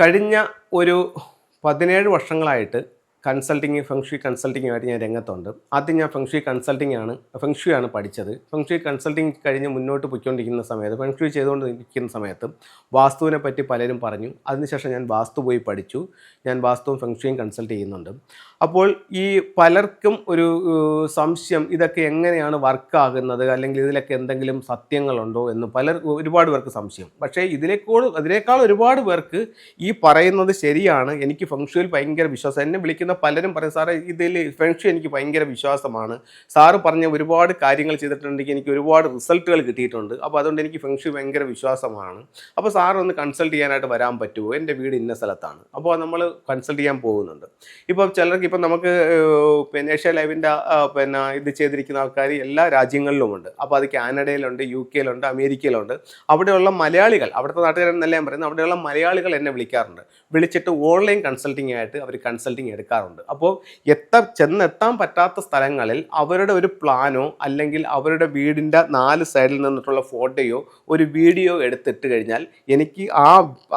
കഴിഞ്ഞ ഒരു പതിനേഴ് വർഷങ്ങളായിട്ട് കൺസൾട്ടിങ് ഫെങ്ഷി കൺസൾട്ടിങ്ങുമായിട്ട് ഞാൻ രംഗത്തുണ്ട്. ആദ്യം ഞാൻ ഫെങ്ഷി കൺസൾട്ടിംഗ് ആണ് ഫെങ്ഷി ആണ് പഠിച്ചത്. ഫെങ്ഷി കൺസൾട്ടിങ് കഴിഞ്ഞ് മുന്നോട്ട് പോയിക്കൊണ്ടിരിക്കുന്ന സമയത്ത് ഫെങ്ഷി ചെയ്തുകൊണ്ടിരിക്കുന്ന സമയത്ത് വാസ്തുവിനെ പറ്റി പലരും പറഞ്ഞു. അതിനുശേഷം ഞാൻ വാസ്തു പോയി പഠിച്ചു. ഞാൻ വാസ്തുവും ഫെങ്ഷിയും കൺസൾട്ട് ചെയ്യുന്നുണ്ട്. അപ്പോൾ ഈ പലർക്കും ഒരു സംശയം ഇതൊക്കെ എങ്ങനെയാണ് വർക്കാകുന്നത്? അല്ലെങ്കിൽ ഇതിലൊക്കെ എന്തെങ്കിലും സത്യങ്ങളുണ്ടോ എന്ന് പലർ ഒരുപാട് പേർക്ക് സംശയം. പക്ഷേ ഇതിലേക്കോട് അതിനേക്കാൾ ഒരുപാട് പേർക്ക് ഈ പറയുന്നത് ശരിയാണ്. എനിക്ക് ഫെങ്ഷുവിൽ ഭയങ്കര വിശ്വാസം. എന്നെ വിളിക്കുന്ന പലരും പറയും സാറേ ഇതിൽ ഫെങ്ഷു എനിക്ക് ഭയങ്കര വിശ്വാസമാണ്. സാറ് പറഞ്ഞ ഒരുപാട് കാര്യങ്ങൾ ചെയ്തിട്ടുണ്ടെങ്കിൽ എനിക്ക് ഒരുപാട് റിസൾട്ടുകൾ കിട്ടിയിട്ടുണ്ട്. അപ്പോൾ അതുകൊണ്ട് എനിക്ക് ഫെങ്ഷു ഭയങ്കര വിശ്വാസമാണ്. അപ്പോൾ സാറൊന്ന് കൺസൾട്ട് ചെയ്യാനായിട്ട് വരാൻ പറ്റുമോ? എന്റെ വീട് ഇന്ന സ്ഥലത്താണ്. അപ്പോൾ നമ്മൾ കൺസൾട്ട് ചെയ്യാൻ പോകുന്നുണ്ട്. ഇപ്പോൾ ചിലർക്ക് ഇപ്പം നമുക്ക് പിന്നെ ഏഷ്യ ലൈവിന്റെ പിന്നെ ഇത് ചെയ്തിരിക്കുന്ന ആൾക്കാർ എല്ലാ രാജ്യങ്ങളിലുമുണ്ട്. അപ്പോൾ അത് കാനഡയിലുണ്ട് യു കെയിലുണ്ട് അമേരിക്കയിലുണ്ട്. അവിടെയുള്ള മലയാളികൾ അവിടുത്തെ നാട്ടുകാരെന്നല്ല ഞാൻ പറയുന്നത് അവിടെയുള്ള മലയാളികൾ എന്നെ വിളിക്കാറുണ്ട്. വിളിച്ചിട്ട് ഓൺലൈൻ കൺസൾട്ടിംഗ് ആയിട്ട് അവർ കൺസൾട്ടിങ് എടുക്കാറുണ്ട്. അപ്പോൾ എത്ത ചെന്നെത്താൻ പറ്റാത്ത സ്ഥലങ്ങളിൽ അവരുടെ ഒരു പ്ലാനോ അല്ലെങ്കിൽ അവരുടെ വീടിന്റെ നാല് സൈഡിൽ നിന്നിട്ടുള്ള ഫോട്ടോയോ ഒരു വീഡിയോ എടുത്തിട്ട് കഴിഞ്ഞാൽ എനിക്ക് ആ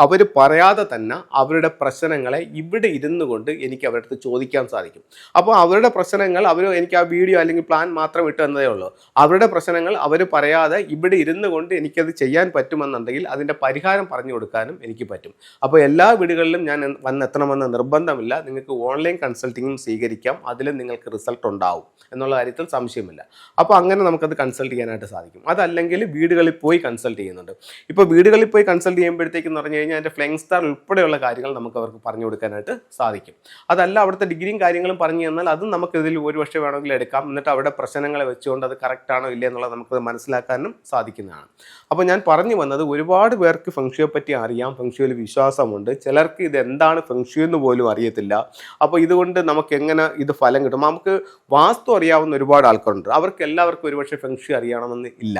അവർ പറയാതെ തന്നെ അവരുടെ പ്രശ്നങ്ങളെ ഇവിടെ ഇരുന്നു കൊണ്ട് എനിക്ക് അവരുടെ അടുത്ത് ചോദിക്കാൻ സാധിക്കും. അപ്പോൾ അവരുടെ പ്രശ്നങ്ങൾ അവർ എനിക്ക് ആ വീഡിയോ അല്ലെങ്കിൽ പ്ലാൻ മാത്രം ഇട്ട് തന്നതേ ഉള്ളൂ. അവരുടെ പ്രശ്നങ്ങൾ അവർ പറയാതെ ഇവിടെ ഇരുന്നു കൊണ്ട് എനിക്കത് ചെയ്യാൻ പറ്റുമെന്നുണ്ടെങ്കിൽ അതിന്റെ പരിഹാരം പറഞ്ഞു കൊടുക്കാനും എനിക്ക് പറ്റും. അപ്പോൾ എല്ലാ വീടുകളിലും ഞാൻ വന്നെത്തണമെന്ന് നിർബന്ധമില്ല. നിങ്ങൾക്ക് ഓൺലൈൻ കൺസൾട്ടിങ്ങും സ്വീകരിക്കാം. അതിലും നിങ്ങൾക്ക് റിസൾട്ട് ഉണ്ടാവും എന്നുള്ള കാര്യത്തിൽ സംശയമില്ല. അപ്പോൾ അങ്ങനെ നമുക്കത് കൺസൾട്ട് ചെയ്യാനായിട്ട് സാധിക്കും. അതല്ലെങ്കിൽ വീടുകളിൽ പോയി കൺസൾട്ട് ചെയ്യുന്നുണ്ട്. ഇപ്പോൾ വീടുകളിൽ പോയി കൺസൾട്ട് ചെയ്യുമ്പോഴത്തേക്ക് എന്ന് പറഞ്ഞു കഴിഞ്ഞാൽ അതിന്റെ ഫ്ലെങ് സ്റ്റാർ ഉൾപ്പെടെയുള്ള കാര്യങ്ങൾ നമുക്ക് അവർക്ക് പറഞ്ഞു കൊടുക്കാനായിട്ട് സാധിക്കും. അതല്ല അവിടുത്തെ ഡിഗ്രിയും കാര്യങ്ങളും പറഞ്ഞു തന്നാൽ അതും നമുക്കിതിൽ ഒരു പക്ഷേ വേണമെങ്കിൽ എടുക്കാം. എന്നിട്ട് അവിടെ പ്രശ്നങ്ങളെ വെച്ചുകൊണ്ട് അത് കറക്റ്റാണോ ഇല്ലേ എന്നുള്ളത് നമുക്ക് മനസ്സിലാക്കാനും സാധിക്കുന്നതാണ്. അപ്പോൾ ഞാൻ പറഞ്ഞു വന്നത് ഒരുപാട് പേർക്ക് ഫെങ്ഷുയെ പറ്റി അറിയാം. ഫെങ്ഷുവിൽ വിശ്വാസമുണ്ട്. ചിലർക്ക് ഇത് എന്താണ് ഫെങ്ഷു എന്ന് പോലും അറിയത്തില്ല. അപ്പോൾ ഇതുകൊണ്ട് നമുക്ക് എങ്ങനെ ഇത് ഫലം കിട്ടും. നമുക്ക് വാസ്തു അറിയാവുന്ന ഒരുപാട് ആൾക്കാരുണ്ട്. അവർക്ക് എല്ലാവർക്കും ഒരുപക്ഷെ ഫെങ്ഷി അറിയണമെന്ന് ഇല്ല.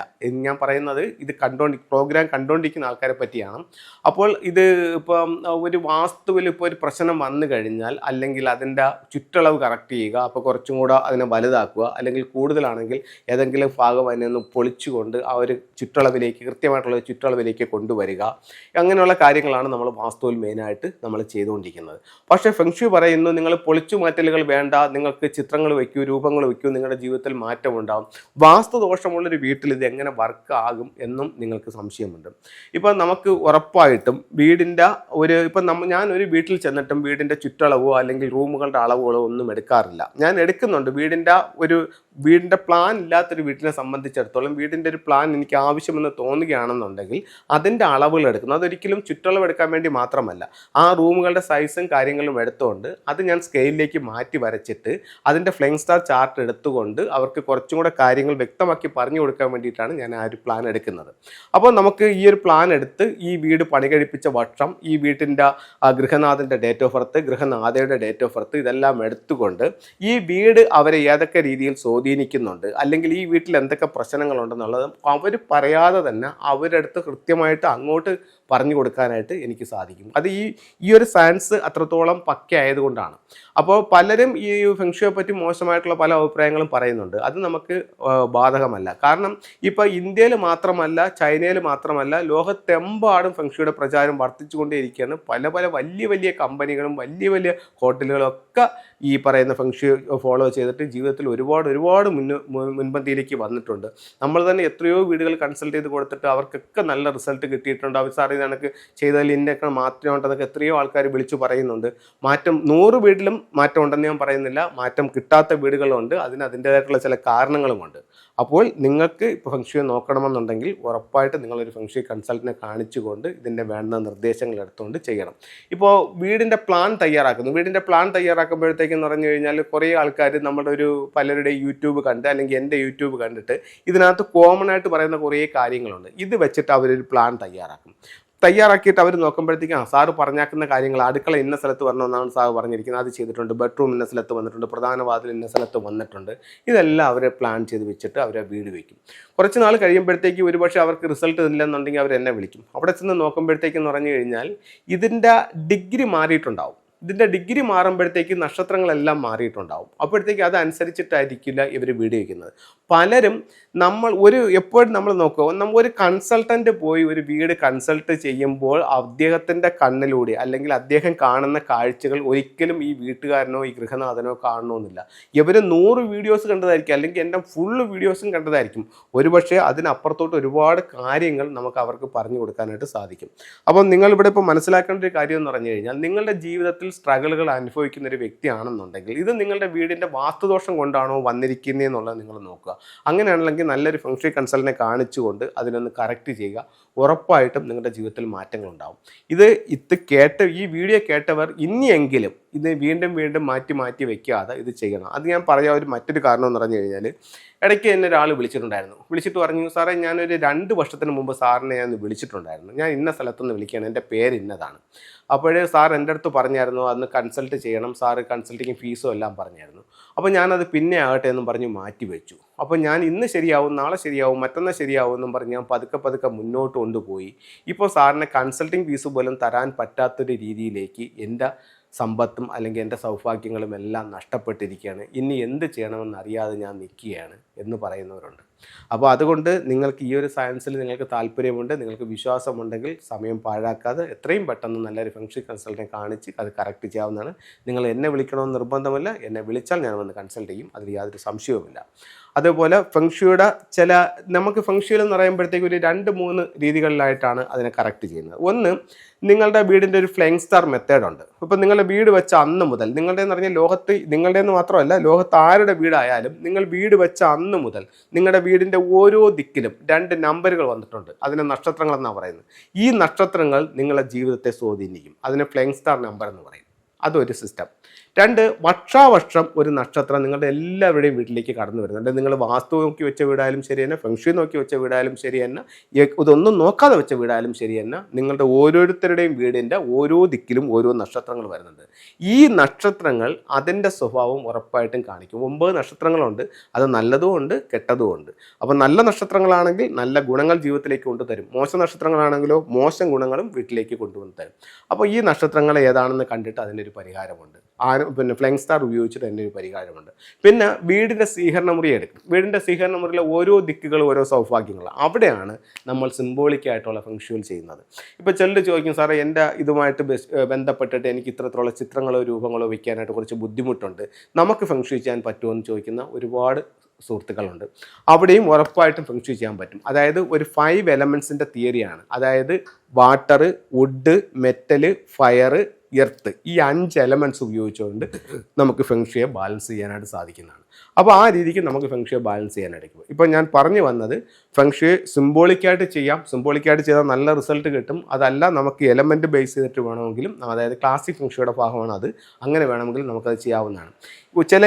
ഞാൻ പറയുന്നത് ഇത് കണ്ടോണ്ടി പ്രോഗ്രാം കണ്ടോണ്ടിരിക്കുന്ന ആൾക്കാരെ പറ്റിയാണ്. അപ്പോൾ ഇത് ഇപ്പം ഒരു വാസ്തുവിൽ ഇപ്പോൾ ഒരു പ്രശ്നം വന്നു കഴിഞ്ഞാൽ അല്ലെങ്കിൽ അതിന്റെ ചുറ്റളവ് കറക്റ്റ് ചെയ്യുക അപ്പോൾ കുറച്ചും കൂടെ അതിനെ വലുതാക്കുക അല്ലെങ്കിൽ കൂടുതലാണെങ്കിൽ ഏതെങ്കിലും ഭാഗം അതിനെ ഒന്ന് പൊളിച്ചുകൊണ്ട് ആ ഒരു ചുറ്റളവിലേക്ക് കൃത്യമായിട്ടുള്ള ചുറ്റളവിലേക്ക് കൊണ്ടുവരിക. അങ്ങനെയുള്ള കാര്യങ്ങളാണ് നമ്മൾ വാസ്തുവിൽ മെയിനായിട്ട് നമ്മൾ ചെയ്തുകൊണ്ടിരിക്കുന്നത്. പക്ഷേ ഫെങ്ഷു പറയുന്നു നിങ്ങൾ പൊളിച്ചു മാറ്റലുകൾ വേണ്ട നിങ്ങൾക്ക് ചിത്രങ്ങൾ വയ്ക്കൂ രൂപങ്ങൾ വയ്ക്കൂ നിങ്ങളുടെ ജീവിതത്തിൽ മാറ്റം ഉണ്ടാകും വാസ്തുദോഷമുള്ളൊരു വീട്ടിൽ ഇത് എങ്ങനെ വർക്ക് ആകും എന്നും നിങ്ങൾക്ക് സംശയമുണ്ട്. ഇപ്പം നമുക്ക് ഉറപ്പായിട്ടും വീടിന്റെ ഒരു ഇപ്പം നമ്മ ഞാൻ ഒരു വീട്ടിൽ ചെന്നിട്ടും വീടിന്റെ ചുറ്റളവോ അല്ലെങ്കിൽ റൂമുകളുടെ അളവുകളോ ഒന്നും എടുക്കാറില്ല. ഞാൻ എടുക്കുന്നുണ്ട്. വീടിന്റെ ഒരു വീടിന്റെ പ്ലാൻ ഇല്ലാത്തൊരു വീട്ടിനെ സംബന്ധിച്ചിടത്തോളം വീടിന്റെ ഒരു പ്ലാൻ എനിക്ക് ആവശ്യമെന്ന് തോന്നുകയാണെന്നുണ്ടെങ്കിൽ അതിന്റെ അളവുകൾ എടുക്കുന്നു. അതൊരിക്കലും ചുറ്റളവ് എടുക്കാൻ വേണ്ടി മാത്രമല്ല. ആ റൂമുകളുടെ സൈസും കാര്യങ്ങളും എടുത്തുകൊണ്ട് അത് ഞാൻ സ്കെയിലിലേക്ക് മാറ്റി വരച്ചിട്ട് അതിന്റെ ഫ്ലൈങ് സ്റ്റാർ ചാർട്ട് എടുത്തുകൊണ്ട് അവർക്ക് കുറച്ചും കൂടെ കാര്യങ്ങൾ വ്യക്തമാക്കി പറഞ്ഞു കൊടുക്കാൻ വേണ്ടിയിട്ടാണ് ഞാൻ ആ ഒരു പ്ലാൻ എടുക്കുന്നത്. അപ്പോൾ നമുക്ക് ഈ ഒരു പ്ലാൻ എടുത്ത് ഈ വീട് പണി കഴിപ്പിച്ച വർഷം ഈ വീട്ടിന്റെ ഗൃഹനാഥന്റെ ഡേറ്റ് ഓഫ് ബർത്ത് ഗൃഹനാഥയുടെ ഡേറ്റ് ഓഫ് ബർത്ത് ഇതെല്ലാം എടുത്തുകൊണ്ട് ഈ വീട് അവരെ ഏതൊക്കെ രീതിയിൽ സ്വാധീനിക്കുന്നുണ്ട് അല്ലെങ്കിൽ ഈ വീട്ടിൽ എന്തൊക്കെ പ്രശ്നങ്ങളുണ്ടെന്നുള്ളത് അവർ പറയാതെ തന്നെ അവരുടെ അടുത്ത് കൃത്യമായിട്ട് അങ്ങോട്ട് പറഞ്ഞു കൊടുക്കാനായിട്ട് എനിക്ക് സാധിക്കും. അത് ഈ ഈ ഒരു സയൻസ് അത്രത്തോളം പക്ക ആയതുകൊണ്ടാണ്. അപ്പോൾ പലരും ഈ ഫെങ്ഷുവെ പറ്റി മോശമായിട്ടുള്ള പല അഭിപ്രായങ്ങളും പറയുന്നുണ്ട്. അത് നമുക്ക് ബാധകമല്ല. കാരണം ഇപ്പോൾ ഇന്ത്യയിൽ മാത്രമല്ല ചൈനയിൽ മാത്രമല്ല ലോകത്തെമ്പാടും ഫെങ്ഷുയുടെ പ്രചാരം വർദ്ധിച്ചുകൊണ്ടേയിരിക്കുകയാണ്. പല പല വലിയ വലിയ കമ്പനികളും വലിയ വലിയ ഹോട്ടലുകളും ഒക്കെ ഈ പറയുന്ന ഫംഗ്ഷൻ ഫോളോ ചെയ്തിട്ട് ജീവിതത്തിൽ ഒരുപാട് ഒരുപാട് മുൻ- മുൻപന്തിയിലേക്ക് വന്നിട്ടുണ്ട്. നമ്മൾ തന്നെ എത്രയോ വീടുകൾ കൺസൾട്ട് ചെയ്ത് കൊടുത്തിട്ട് അവർക്കൊക്കെ നല്ല റിസൾട്ട് കിട്ടിയിട്ടുണ്ട്. അവർ സാർ ഇത് ചെയ്താൽ ചെയ്തതിൽ ഇന്നൊക്കെ മാറ്റം ഉണ്ടെന്നൊക്കെ എത്രയോ ആൾക്കാർ വിളിച്ചു പറയുന്നുണ്ട്. മാറ്റം നൂറ് വീട്ടിലും മാറ്റം ഉണ്ടെന്ന് ഞാൻ പറയുന്നില്ല. മാറ്റം കിട്ടാത്ത വീടുകളുണ്ട്. അതിന് അതിന്റേതായിട്ടുള്ള ചില കാരണങ്ങളുമുണ്ട്. അപ്പോൾ നിങ്ങൾക്ക് ഇപ്പോൾ ഫംഗ്ഷൻ നോക്കണമെന്നുണ്ടെങ്കിൽ ഉറപ്പായിട്ട് നിങ്ങളൊരു ഫംഗ്ഷൻ കൺസൾട്ടിനെ കാണിച്ചുകൊണ്ട് ഇതിന്റെ വേണ്ട നിർദ്ദേശങ്ങൾ എടുത്തുകൊണ്ട് ചെയ്യണം. ഇപ്പോൾ വീടിന്റെ പ്ലാൻ തയ്യാറാക്കുന്നു. വീടിന്റെ പ്ലാൻ തയ്യാറാക്കുമ്പോഴത്തേക്കെന്ന് പറഞ്ഞു കഴിഞ്ഞാൽ കുറേ ആൾക്കാർ നമ്മുടെ ഒരു പലരുടെ യൂട്യൂബ് കണ്ട് അല്ലെങ്കിൽ എന്റെ യൂട്യൂബ് കണ്ടിട്ട് ഇതിനകത്ത് കോമൺ ആയിട്ട് പറയുന്ന കുറേ കാര്യങ്ങളുണ്ട്. ഇത് വെച്ചിട്ട് അവരൊരു പ്ലാൻ തയ്യാറാക്കും. തയ്യാറാക്കിയിട്ട് അവർ നോക്കുമ്പോഴത്തേക്കും ആ സാറ് പറഞ്ഞാക്കുന്ന കാര്യങ്ങൾ അടുക്കള ഇന്ന സ്ഥലത്ത് വരണമെന്നാണ് സാറ് പറഞ്ഞിരിക്കുന്നത്. അത് ചെയ്തിട്ടുണ്ട്. ബെഡ്റൂം ഇന്ന സ്ഥലത്ത് വന്നിട്ടുണ്ട്. പ്രധാന വാതിൽ ഇന്ന സ്ഥലത്ത് വന്നിട്ടുണ്ട്. ഇതെല്ലാം അവർ പ്ലാൻ ചെയ്ത് വെച്ചിട്ട് അവരെ വീട് വയ്ക്കും കുറച്ച് നാൾ കഴിയുമ്പോഴത്തേക്ക് ഒരുപക്ഷെ അവർക്ക് റിസൾട്ട് ഇല്ലെന്നുണ്ടെങ്കിൽ അവർ എന്നെ വിളിക്കും. അവിടെ ചെന്ന് നോക്കുമ്പോഴത്തേക്കെന്ന് പറഞ്ഞു കഴിഞ്ഞാൽ ഇതിന്റെ ഡിഗ്രി മാറിയിട്ടുണ്ടാവും. ഇതിന്റെ ഡിഗ്രി മാറുമ്പോഴത്തേക്ക് നക്ഷത്രങ്ങളെല്ലാം മാറിയിട്ടുണ്ടാവും. അപ്പോഴത്തേക്ക് അതനുസരിച്ചിട്ടായിരിക്കില്ല ഇവർ വീട് വയ്ക്കുന്നത് പലരും നമ്മൾ ഒരു എപ്പോഴും നമ്മൾ നോക്കുക നമ്മൾ ഒരു കൺസൾട്ടന്റ് പോയി ഒരു വീട് കൺസൾട്ട് ചെയ്യുമ്പോൾ അദ്ദേഹത്തിന്റെ കണ്ണിലൂടെ അല്ലെങ്കിൽ അദ്ദേഹം കാണുന്ന കാഴ്ചകൾ ഒരിക്കലും ഈ വീട്ടുകാരനോ ഈ ഗൃഹനാഥനോ കാണണമെന്നില്ല. ഇവർ നൂറ് വീഡിയോസ് കണ്ടതായിരിക്കും അല്ലെങ്കിൽ എന്റെ ഫുള്ള് വീഡിയോസും കണ്ടതായിരിക്കും. ഒരുപക്ഷെ അതിനപ്പുറത്തോട്ട് ഒരുപാട് കാര്യങ്ങൾ നമുക്ക് അവർക്ക് പറഞ്ഞു കൊടുക്കാനായിട്ട് സാധിക്കും. അപ്പോൾ നിങ്ങൾ ഇവിടെ ഇപ്പോൾ മനസ്സിലാക്കേണ്ട ഒരു കാര്യം എന്ന് പറഞ്ഞു കഴിഞ്ഞാൽ നിങ്ങളുടെ ജീവിതത്തിൽ സ്ട്രഗിളുകൾ അനുഭവിക്കുന്ന ഒരു വ്യക്തിയാണെന്നുണ്ടെങ്കിൽ ഇത് നിങ്ങളുടെ വീടിന്റെ വാസ്തുദോഷം കൊണ്ടാണോ വന്നിരിക്കുന്നതെന്നുള്ളത് നിങ്ങൾ നോക്കുക. അങ്ങനെയാണെങ്കിൽ നല്ലൊരു ഫംഗ്ഷൻ കൺസൾട്ടിനെ കാണിച്ചുകൊണ്ട് അതിനൊന്ന് കറക്റ്റ് ചെയ്യുക. ഉറപ്പായിട്ടും നിങ്ങളുടെ ജീവിതത്തിൽ മാറ്റങ്ങൾ ഉണ്ടാവും ഇത് ഇത് കേട്ട ഈ വീഡിയോ കേട്ടവർ ഇനിയെങ്കിലും ഇത് വീണ്ടും വീണ്ടും മാറ്റി മാറ്റി വെക്കാതെ ഇത് ചെയ്യണം. അത് ഞാൻ പറയാൻ ഒരു മറ്റൊരു കാരണം എന്ന് പറഞ്ഞു കഴിഞ്ഞാൽ ഇടയ്ക്ക് എന്നെ ഒരാൾ വിളിച്ചിട്ടുണ്ടായിരുന്നു. വിളിച്ചിട്ട് പറഞ്ഞു സാറേ ഞാനൊരു രണ്ട് വർഷത്തിന് മുമ്പ് സാറിനെ ഞാൻ വിളിച്ചിട്ടുണ്ടായിരുന്നു. ഞാൻ ഇന്ന സ്ഥലത്തുനിന്ന് വിളിക്കുകയാണ്. എന്റെ പേര് ഇന്നതാണ്. അപ്പോഴേ സാർ എന്റെ അടുത്ത് പറഞ്ഞായിരുന്നു അന്ന് കൺസൾട്ട് ചെയ്യണം. സാറ് കൺസൾട്ടിങ് ഫീസും എല്ലാം പറഞ്ഞായിരുന്നു. അപ്പോൾ ഞാനത് പിന്നെ ആകട്ടെ എന്നും പറഞ്ഞ് മാറ്റി വെച്ചു അപ്പോൾ ഞാൻ ഇന്ന് ശരിയാവും നാളെ ശരിയാവും മറ്റന്നാൾ ശരിയാവും എന്നും പറഞ്ഞ് ഞാൻ പതുക്കെ പതുക്കെ മുന്നോട്ട് കൊണ്ടുപോയി. ഇപ്പോൾ സാറിന് കൺസൾട്ടിങ് ഫീസ് പോലും തരാൻ പറ്റാത്തൊരു രീതിയിലേക്ക് എന്റെ സമ്പത്തും അല്ലെങ്കിൽ എന്റെ സൗഭാഗ്യങ്ങളും എല്ലാം നഷ്ടപ്പെട്ടിരിക്കുകയാണ്. ഇനി എന്ത് ചെയ്യണമെന്ന് അറിയാതെ ഞാൻ നിൽക്കുകയാണ് എന്ന് പറയുന്നവരുണ്ട്. അപ്പോൾ അതുകൊണ്ട് നിങ്ങൾക്ക് ഈ ഒരു സയൻസിൽ നിങ്ങൾക്ക് താല്പര്യമുണ്ട് നിങ്ങൾക്ക് വിശ്വാസമുണ്ടെങ്കിൽ സമയം പാഴാക്കാതെ എത്രയും പെട്ടെന്ന് നല്ലൊരു ഫംഗ്ഷൻ കൺസൾട്ടിനെ കാണിച്ച് അത് കറക്റ്റ് ചെയ്യാവുന്നതാണ്. നിങ്ങൾ എന്നെ വിളിക്കണമെന്ന് നിർബന്ധമല്ല. എന്നെ വിളിച്ചാൽ ഞാൻ വന്ന് കൺസൾട്ട് ചെയ്യും. അതിൽ യാതൊരു സംശയവുമില്ല. അതേപോലെ ഫെങ്ഷിയുടെ ചില നമുക്ക് ഫെങ്ഷിയിൽ എന്ന് പറയുമ്പോഴത്തേക്ക് ഒരു രണ്ട് മൂന്ന് രീതികളിലായിട്ടാണ് അതിനെ കറക്റ്റ് ചെയ്യുന്നത്. ഒന്ന് നിങ്ങളുടെ വീടിന്റെ ഒരു ഫ്ലൈങ് സ്റ്റാർ മെത്തേഡുണ്ട് ഇപ്പം നിങ്ങളുടെ വീട് വെച്ച അന്ന് മുതൽ നിങ്ങളുടെ എന്ന് പറഞ്ഞാൽ ലോകത്ത് നിങ്ങളുടെ എന്ന് മാത്രമല്ല ലോകത്ത് ആരുടെ വീടായാലും നിങ്ങൾ വീട് വെച്ച അന്ന് മുതൽ നിങ്ങളുടെ വീടിന്റെ ഓരോ ദിക്കിലും രണ്ട് നമ്പറുകൾ വന്നിട്ടുണ്ട്. അതിനെ നക്ഷത്രങ്ങൾ എന്നാണ് പറയുന്നത്. ഈ നക്ഷത്രങ്ങൾ നിങ്ങളുടെ ജീവിതത്തെ സ്വാധീനിക്കും. അതിനെ ഫ്ലൈങ് സ്റ്റാർ നമ്പർ എന്ന് പറയും. അതൊരു സിസ്റ്റം രണ്ട് വർഷാവർഷം ഒരു നക്ഷത്രം നിങ്ങളുടെ എല്ലാവരുടെയും വീട്ടിലേക്ക് കടന്നു വരുന്നുണ്ട് നിങ്ങൾ വാസ്തു നോക്കി വെച്ച വീടായാലും ശരി തന്നെ ഫംഗ്ഷൻ നോക്കി വെച്ച വീടായാലും ശരി തന്നെ ഇതൊന്നും നോക്കാതെ വെച്ച വീടായാലും ശരി തന്നെ നിങ്ങളുടെ ഓരോരുത്തരുടെയും വീടിന്റെ ഓരോ ദിക്കിലും ഓരോ നക്ഷത്രങ്ങൾ വരുന്നുണ്ട്. ഈ നക്ഷത്രങ്ങൾ അതിന്റെ സ്വഭാവം ഉറപ്പായിട്ടും കാണിക്കും. ഒമ്പത് നക്ഷത്രങ്ങളുണ്ട്. അത് നല്ലതും ഉണ്ട് കെട്ടതും ഉണ്ട്. അപ്പോൾ നല്ല നക്ഷത്രങ്ങളാണെങ്കിൽ നല്ല ഗുണങ്ങൾ ജീവിതത്തിലേക്ക് കൊണ്ടുതരും. മോശം നക്ഷത്രങ്ങളാണെങ്കിലോ മോശം ഗുണങ്ങളും വീട്ടിലേക്ക് കൊണ്ടുവന്ന് തരും. അപ്പോൾ ഈ നക്ഷത്രങ്ങൾ ഏതാണെന്ന് കണ്ടിട്ട് അതിനൊരു പരിഹാരമുണ്ട്. ആരും പിന്നെ ഫ്ലൈങ് സ്റ്റാർ ഉപയോഗിച്ചിട്ട് തന്നെ ഒരു പരിഹാരമുണ്ട്. പിന്നെ വീടിന്റെ സ്വീകരണ മുറി എടുക്കും വീടിന്റെ സ്വീകരണ മുറിയിലെ ഓരോ ദിക്കുകളും ഓരോ സൗഭാഗ്യങ്ങൾ അവിടെയാണ് നമ്മൾ സിംബോളിക്കായിട്ടുള്ള ഫംഗ്ഷൻ ചെയ്യുന്നത്. ഇപ്പോൾ ചിലർ ചോദിക്കും സാറേ എന്റെ ഇതുമായിട്ട് ബന്ധപ്പെട്ടിട്ട് എനിക്ക് ഇത്രത്തോളം ചിത്രങ്ങളോ രൂപങ്ങളോ വയ്ക്കാനായിട്ട് കുറച്ച് ബുദ്ധിമുട്ടുണ്ട്. നമുക്ക് ഫംഗ്ഷൻ ചെയ്യാൻ പറ്റുമോ? എന്ന് ചോദിക്കുന്ന ഒരുപാട് സുഹൃത്തുക്കളുണ്ട്. അവിടെയും ഉറപ്പായിട്ടും ഫംഗ്ഷൻ ചെയ്യാൻ പറ്റും. അതായത് ഒരു ഫൈവ് എലമെൻസിന്റെ തിയറിയാണ് അതായത് water wood metal fire earth ഈ അഞ്ച് എലമെന്റ്സ് ഉപയോഗിച്ചുകൊണ്ട് നമുക്ക് ഫെങ്ഷയെ ബാലൻസ് ചെയ്യാനായിട്ട് സാധിക്കുന്നതാണ്. അപ്പോൾ ആ രീതിക്ക് നമുക്ക് ഫെങ്ഷയെ ബാലൻസ് ചെയ്യാനായിട്ട് പറ്റും ഇപ്പോൾ ഞാൻ പറഞ്ഞു വന്നത് ഫെങ്ഷയെ സിംബോളിക്കായിട്ട് ചെയ്യാം. സിംബോളിക്കായിട്ട് ചെയ്താൽ നല്ല റിസൾട്ട് കിട്ടും. അതല്ല നമുക്ക് എലമെന്റ് ബേസ് ചെയ്തിട്ട് വേണമെങ്കിലും അതായത് ക്ലാസിക് ഫെങ്ഷയുടെ ഭാഗമാണ് അത്. അങ്ങനെ വേണമെങ്കിൽ നമുക്കത് ചെയ്യാവുന്നതാണ്. ചില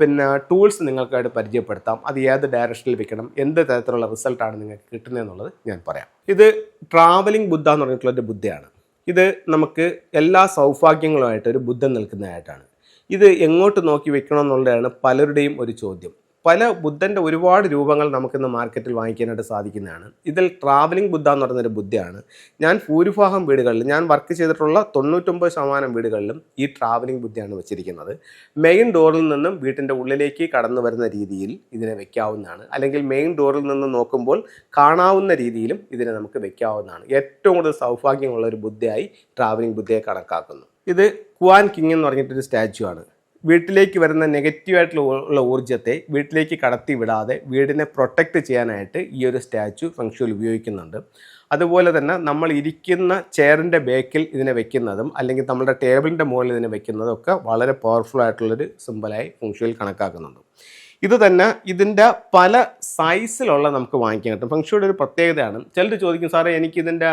പിന്നെ ടൂൾസ് നിങ്ങൾക്കായിട്ട് പരിചയപ്പെടുത്താം. അത് ഏത് ഡയറക്ഷനിൽ വെക്കണം? എന്ത് തരത്തിലുള്ള റിസൾട്ടാണ് നിങ്ങൾക്ക് കിട്ടുന്നതെന്നുള്ളത് ഞാൻ പറയാം. ഇത് ട്രാവലിംഗ് ബുദ്ധ എന്ന് പറഞ്ഞിട്ടുള്ള ഒരു ബുദ്ധയാണ്. ഇത് നമുക്ക് എല്ലാ സൗഭാഗ്യങ്ങളുമായിട്ട് ഒരു ബുദ്ധൻ നിൽക്കുന്നതായിട്ടാണ്. ഇത് എങ്ങോട്ട് നോക്കി വെക്കണം എന്നുള്ളതാണ് പലരുടെയും ഒരു ചോദ്യം. പല ബുദ്ധന്റെ ഒരുപാട് രൂപങ്ങൾ നമുക്കിന്ന് മാർക്കറ്റിൽ വാങ്ങിക്കാനായിട്ട് സാധിക്കുന്നതാണ്. ഇതിൽ ട്രാവലിംഗ് ബുദ്ധ എന്ന് പറയുന്നൊരു ബുദ്ധയാണ്. ഞാൻ ഭൂരിഭാഗം വീടുകളിൽ ഞാൻ വർക്ക് ചെയ്തിട്ടുള്ള തൊണ്ണൂറ്റൊമ്പത് ശതമാനം വീടുകളിലും ഈ ട്രാവലിംഗ് ബുദ്ധയാണ് വെച്ചിരിക്കുന്നത്. മെയിൻ ഡോറിൽ നിന്നും വീട്ടിന്റെ ഉള്ളിലേക്ക് കടന്നു വരുന്ന രീതിയിൽ ഇതിനെ വെക്കാവുന്നതാണ്. അല്ലെങ്കിൽ മെയിൻ ഡോറിൽ നിന്ന് നോക്കുമ്പോൾ കാണാവുന്ന രീതിയിലും ഇതിനെ നമുക്ക് വെക്കാവുന്നതാണ്. ഏറ്റവും കൂടുതൽ സൗഭാഗ്യമുള്ള ഒരു ബുദ്ധയായി ട്രാവലിംഗ് ബുദ്ധയെ കണക്കാക്കുന്നു. ഇത് കുവാൻ കിങ് എന്ന് പറഞ്ഞിട്ടൊരു സ്റ്റാച്ചു ആണ്. വീട്ടിലേക്ക് വരുന്ന നെഗറ്റീവായിട്ടുള്ള ഊർജത്തെ വീട്ടിലേക്ക് കടത്തി വിടാതെ വീടിനെ പ്രൊട്ടക്റ്റ് ചെയ്യാനായിട്ട് ഈ ഒരു സ്റ്റാച്ചു ഫംഗ്ഷനിൽ ഉപയോഗിക്കുന്നുണ്ട്. അതുപോലെ തന്നെ നമ്മൾ ഇരിക്കുന്ന ചെയറിന്റെ ബേക്കിൽ ഇതിനെ വെക്കുന്നതും അല്ലെങ്കിൽ നമ്മുടെ ടേബിളിന്റെ മുകളിൽ ഇതിനെ വെക്കുന്നതും ഒക്കെ വളരെ പവർഫുൾ ആയിട്ടുള്ളൊരു സിമ്പിളായി ഫംഗ്ഷനിൽ കണക്കാക്കുന്നുണ്ട്. ഇത് തന്നെ ഇതിന്റെ പല സൈസിലുള്ള നമുക്ക് വാങ്ങിക്കാൻ കിട്ടും ഫംഗ്ഷയുടെ ഒരു പ്രത്യേകതയാണ്. ചിലർ ചോദിക്കും സാറേ എനിക്ക് ഇതിന്റെ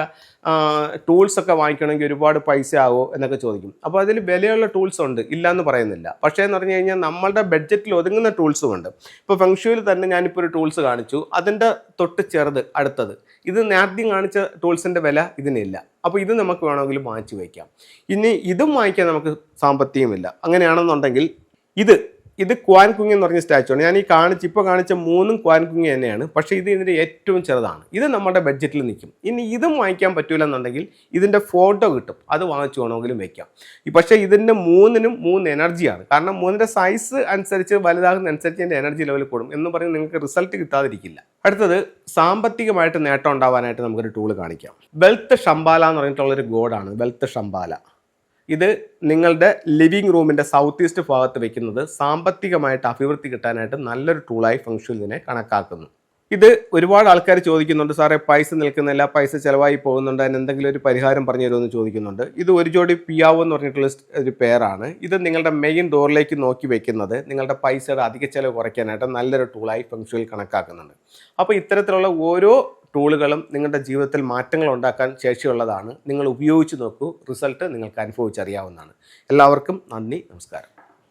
ടൂൾസ് ഒക്കെ വാങ്ങിക്കണമെങ്കിൽ ഒരുപാട് പൈസ ആകുമോ എന്നൊക്കെ ചോദിക്കും. അപ്പോൾ അതിൽ വിലയുള്ള ടൂൾസ് ഉണ്ട്. ഇല്ല എന്ന് പറയുന്നില്ല. പക്ഷേ എന്ന് പറഞ്ഞു കഴിഞ്ഞാൽ നമ്മളുടെ ബഡ്ജറ്റിൽ ഒതുങ്ങുന്ന ടൂൾസും ഉണ്ട്. ഇപ്പോൾ ഫംഗ്ഷയിൽ തന്നെ ഞാനിപ്പോൾ ഒരു ടൂൾസ് കാണിച്ചു. അതിന്റെ തൊട്ട് ചെറുത് അടുത്തത്. ഇത് നേരത്തെയും കാണിച്ച ടൂൾസിന്റെ വില ഇതിനില്ല. അപ്പോൾ ഇത് നമുക്ക് വേണമെങ്കിൽ വാങ്ങിച്ചു വയ്ക്കാം. ഇനി ഇതും വാങ്ങിക്കാൻ നമുക്ക് സാമ്പത്തികമില്ല. അങ്ങനെയാണെന്നുണ്ടെങ്കിൽ ഇത് ഇത് ക്വാൻ കുങ് എന്ന് പറഞ്ഞ സ്റ്റാച്ചു ആണ്. ഞാൻ ഈ കാണിച്ച് ഇപ്പോൾ കാണിച്ച മൂന്നും ക്വാൻ കുങ് തന്നെയാണ്. പക്ഷേ ഇത് ഇതിന്റെ ഏറ്റവും ചെറുതാണ്. ഇത് നമ്മുടെ ബഡ്ജറ്റിൽ നിൽക്കും. ഇനി ഇതും വാങ്ങിക്കാൻ പറ്റില്ലെന്നുണ്ടെങ്കിൽ ഇതിന്റെ ഫോട്ടോ കിട്ടും. അത് വാങ്ങിച്ചു വേണമെങ്കിലും വയ്ക്കാം പക്ഷേ ഇതിന്റെ മൂന്നിനും മൂന്ന് എനർജിയാണ് കാരണം മൂന്നിന്റെ സൈസ് അനുസരിച്ച് വലുതാകുന്ന അനുസരിച്ച് ഇതിന്റെ എനർജി ലെവൽ കൂടും. എന്ന് പറഞ്ഞ് നിങ്ങൾക്ക് റിസൾട്ട് കിട്ടാതിരിക്കില്ല. അടുത്തത് സാമ്പത്തികമായിട്ട് നേട്ടം ഉണ്ടാവാനായിട്ട് നമുക്കൊരു ടൂൾ കാണിക്കാം. വെൽത്ത് ഷംബാല എന്ന് പറഞ്ഞിട്ടുള്ളൊരു ഗോഡാണ് വെൽത്ത് ഷംബാല ഇത് നിങ്ങളുടെ ലിവിങ് റൂമിന്റെ സൗത്ത് ഈസ്റ്റ് ഭാഗത്ത് വെക്കുന്നത് സാമ്പത്തികമായിട്ട് അഭിവൃദ്ധി കിട്ടാനായിട്ട് നല്ലൊരു ടൂളായി ഫംഗ്ഷൻ ഇതിനെ കണക്കാക്കുന്നു. ഇത് ഒരുപാട് ആൾക്കാർ ചോദിക്കുന്നുണ്ട് സാറേ പൈസ നിൽക്കുന്നില്ല പൈസ ചിലവായി പോകുന്നുണ്ട് അതിന് എന്തെങ്കിലും ഒരു പരിഹാരം പറഞ്ഞു തരുമെന്ന് ചോദിക്കുന്നുണ്ട്. ഇത് ഒരു ജോഡി പിയാവോ എന്ന് പറഞ്ഞിട്ടുള്ള ഒരു പേരാണ്. ഇത് നിങ്ങളുടെ മെയിൻ ഡോറിലേക്ക് നോക്കി വെക്കുന്നത് നിങ്ങളുടെ പൈസയുടെ അധിക ചിലവ് കുറയ്ക്കാനായിട്ട് നല്ലൊരു ടൂളായി ഫംഗ്ഷനിൽ കണക്കാക്കുന്നുണ്ട്. അപ്പോൾ ഇത്തരത്തിലുള്ള ഓരോ ടൂളുകളും നിങ്ങളുടെ ജീവിതത്തിൽ മാറ്റങ്ങൾ ഉണ്ടാക്കാൻ ശേഷിയുള്ളതാണ്. നിങ്ങൾ ഉപയോഗിച്ച് നോക്കൂ. റിസൾട്ട് നിങ്ങൾക്ക് അനുഭവിച്ചറിയാവുന്നതാണ്. എല്ലാവർക്കും നന്ദി നമസ്കാരം.